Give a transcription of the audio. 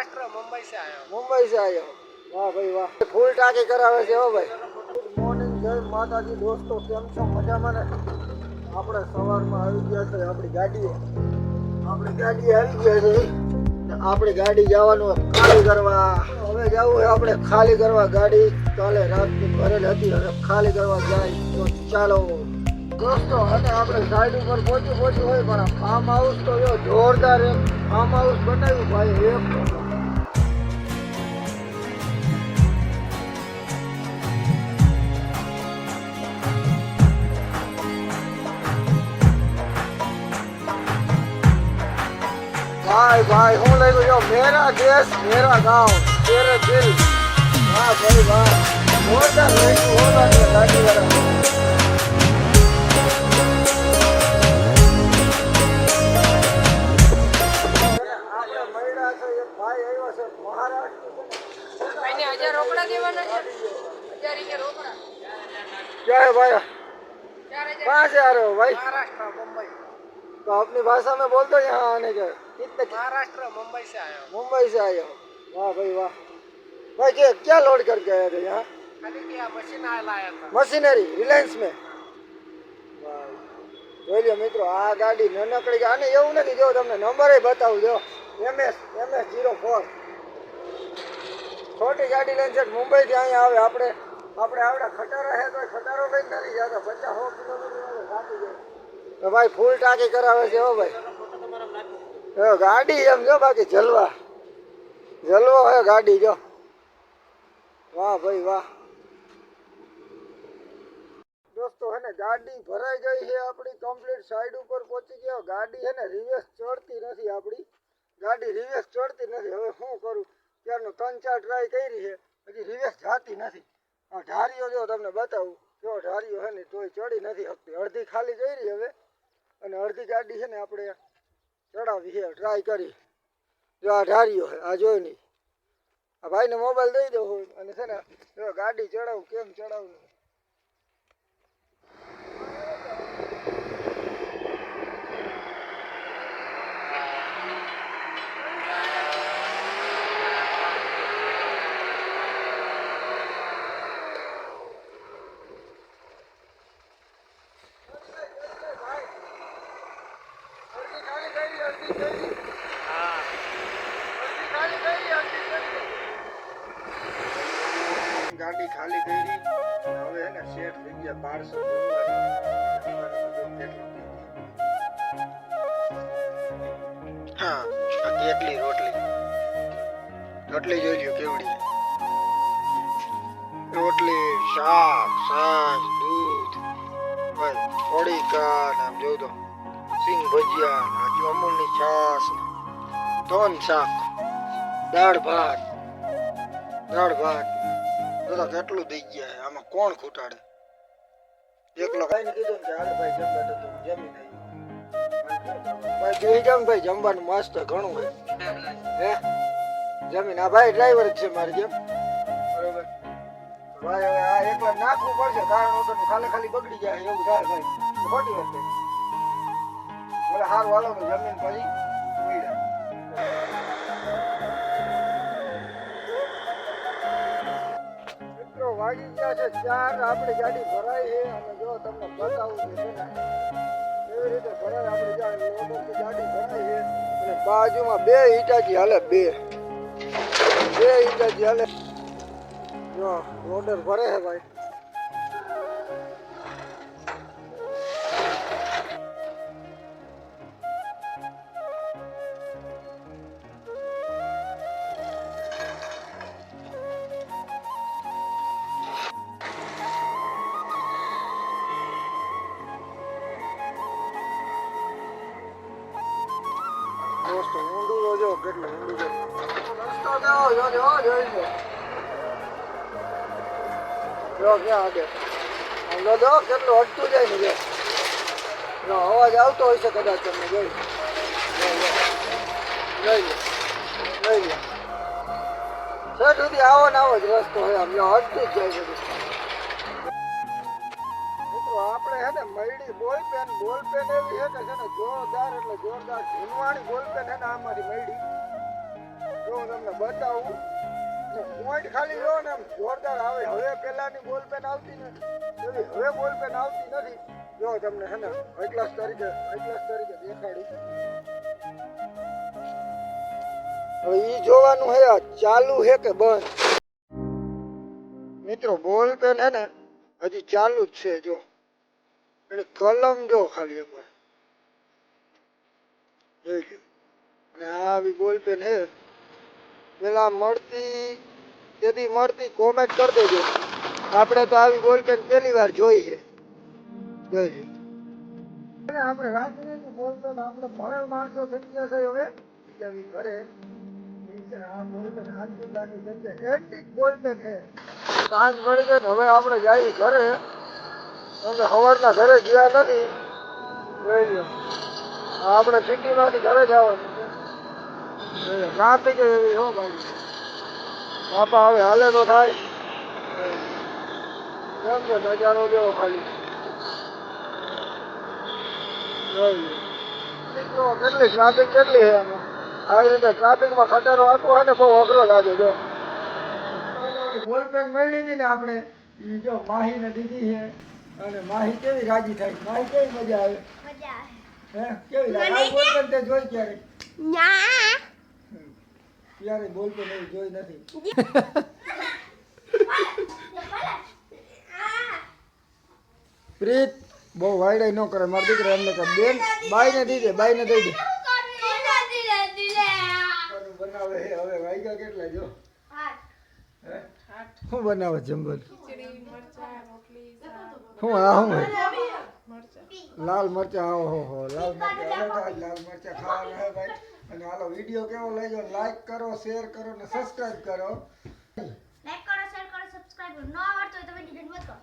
महाराष्ट्र मुंबई से आया हूँ મુંબઈ से આયો વાહ ભાઈ વાહ ફૂલ ટાંકી કરાવે છે હો ભાઈ ગુડ મોર્નિંગ જય માતાજી દોસ્તો કેમ છો મજામાં ને આપણે સવારમાં આવી ગયા છે આપણી ગાડીએ આપણી ગાડી આવી ગયા છે ને આપણી ગાડી જવાનું ખાલી કરવા હવે જવું છે આપણે ખાલી કરવા ગાડી કાલે રાતની ભરેલ હતી હવે ખાલી કરવા જાય તો ચાલો દોસ્તો અને આપણે સાઈડ ઉપર પહોંચી પહોંચી હોય પણ આ ફાર્મ હાઉસ તો જો જોરદાર એક ફાર્મ હાઉસ બનાવ્યું ભાઈ એક भाई भाई हूँ ले जो तो मेरा देश मेरा गाँव तेरे दिल। वाह भाई भाई बहुत थैंक यू बहुत थैंक यू मैडम क्या है भाई कहाँ से आ रहे हो भाई महाराष्ट्र मुंबई तो अपनी भाषा में बोल दो यहाँ आने के कितने महाराष्ट्र मुंबई से आया हूँ मुंबई से आए हो वाह भाई वाह भाई क्या क्या लोड करके आए थे यहाँ खाली क्या मशीन आया लाया था મશીનરી રિલાયન્સ મેં જોઈ લો મિત્રો આ ગાડી નાનકડી આને એવું નથી જો તમને નંબર બતાવું જો એમએસ એમએસ જીરો ફોર છોટી ગાડી લઈને છે મુંબઈથી અહીંયા આવે આપણે આપણે આવડા ખટારા છે તો ખટારો લઈને નથી જતા પચાસ સો કિલોમીટર થાકી જાય તો ભાઈ ફૂલ ટાંકી કરાવે છે હો ભાઈ. ગાડી એમ જો બાકી જલવા. જલવો હોય ગાડી જો. વાહ ભાઈ વાહ. દોસ્તો, હે ને, ગાડી ભરાઈ ગઈ છે આપણી કમ્પ્લીટ સાઈડ ઉપર પહોંચી ગયો. ગાડી, હે ને રિવેસ ચડતી નથી આપણી. ગાડી રિવેસ ચડતી નથી. હવે શું કરું? ત્યારનો ત્રણ ચાર ટ્રાય કરી છે. હજી રિવેસ જાતી નથી. ઢારીઓ જો તમને બતાવું. જો ઢારીઓ, હે ને, તોય ચડી નથી શકતી. અડધી ખાલી કરી હવે. અને અડધી ગાડી છે ને આપણે ચડાવી છે ટ્રાય કરી. જો આ ઢાર્યો છે, આ જોઈ નહીં આ ભાઈને મોબાઈલ દઈ દો અને છે ને, જો ગાડી ચડાવું, કેમ ચડાવું? ગાડી ખાલી કરી. હવે એને સેટ થઈ ગયા બારસો હા, આ કેટલી રોટલી? રોટલી જોઈ લ્યો કેવડી રોટલી, શાક છાશ દૂધ. બસ થોડી કા ને આમ જોઈ દો. સિંગ ભજીયા હજી અમૂલની છાશ ધોન શાક દાળ ભાત દાળ ભાત. બધા કેટલું દઈ ગયા આમાં કોણ ખૂટાડે? એકલો ભાઈને કીધું કે હાલ ભાઈ જમવા તો જમી નહીં ભાઈ જોઈ જાવ ભાઈ જમવાનું મસ્ત ઘણું હોય હે? જમીન આ ભાઈ ડ્રાઈવર જ છે મારી જેમ બરોબર. ભાઈ હવે આ એકલા નાખવું પડશે કારણ વગરનું ખાલી ખાલી બગડી જાય એવું થાય ભાઈ. ખોટી વાત બોલે જમીન પછી મિત્રો વાગી ગયા છે, ચાર આપણી ગાડી ભરાઈ છે અને જો તમને બતાવું છે કેવી રીતે ભરાય આપણી ગાડી ગાડી ભરાઈ છે. અને બાજુમાં બે ઈટાજી હાલે, બે. બે ઈટાજી હાલે. જો લોડર ભરે છે ભાઈ. જો છે ક્યાં આગળ લો જો કેટલું અટતું જાય ને જો અવાજ આવતો હોય છે કદાચ તમને જોઈ. જોઈ લો જોઈ લો સર સુધી આવો ને આવો જ રસ્તો હોય આમ જો અટતું જ જાય બધું મિત્રો આપણે હે ને મયડી બોલ પેન બોલ પેન એવી હે કે છે ને જોરદાર એટલે જોરદાર ઝીણવાણી બોલ પેન હે ને અમારી મયડી જો હું તમને બતાવું. પોઈન્ટ ખાલી લો ને આમ જોરદાર આવે. હવે પેલાની બોલ પેન આવતી ને એવી હવે બોલ પેન આવતી નથી. જો તમને હે ને ક્લાસ તરીકે ક્લાસ તરીકે દેખાડી. હવે ઈ જોવાનું હે ચાલુ હે કે બંધ? મિત્રો બોલ પેન હે ને હજી ચાલુ જ છે, જો. એની કલમ જો ખાલી એકવાર જોઈ લ્યો અને આ આવી બોલ પેન હે. પેલા મળતી તેથી મળતી કોમેન્ટ કરી દેજો. આપણે તો આવી બોલ પેન પહેલી વાર જોઈ છે. જોઈ આપણે રાજનીતિ બોલ પેન આપણે ભણેલ માણસો થઈ ગયા છે હવે. બીજાવી ઘરે આ બોલ પેન હાથથી લાગી એન્ટિક બોલ પેન છે. સાંજ મળી ને હવે આપણે જઈએ ઘરે. અમે સવારના ઘરે ગયા નથી. આપણે સિટી સિટીમાંથી ઘરે જવાનું રાતે ટ્રાફિક એવી, હો ભાઈ. બાપા હવે હાલે તો થાય. કેમ છે નજારો દેવો ખાલી. કેટલી ટ્રાફિક કેટલી છે આમાં. આવી રીતે ટ્રાફિકમાં ખતરો આપવો હોય ને બહુ અઘરો લાગે, જો. બોલપેન મળી ને આપણે. જો માહી ને દીધી છે. અને માહી કેવી રાજી થાય? માહી કેવી મજા આવે? હે? કેવી લાગે? આ બોલપેન તે જોઈ ક્યારે ક્યારે બોલતો નહીં જોઈ નથી. પ્રીત બહુ વાયડાઈ ન કરે. મારા દીકરા એમને કહે બેન બાઈને દઈ દે બાઈને દઈ દે. બનાવે હવે વાગ્યા કેટલા જો? હે? શું બનાવે જમવાનું શું આ શું લાલ મરચા આવો હો હો લાલ મરચા લાલ મરચા ખાવાના હે ભાઈ. અને હાલો વીડિયો કેવો લાગ્યો? લાઈક કરો શેર કરો ને સબસ્ક્રાઇબ કરો. લાઈક કરો શેર કરો સબસ્ક્રાઇબ કરો. ન આવડતો તો વીડિયો મત કરો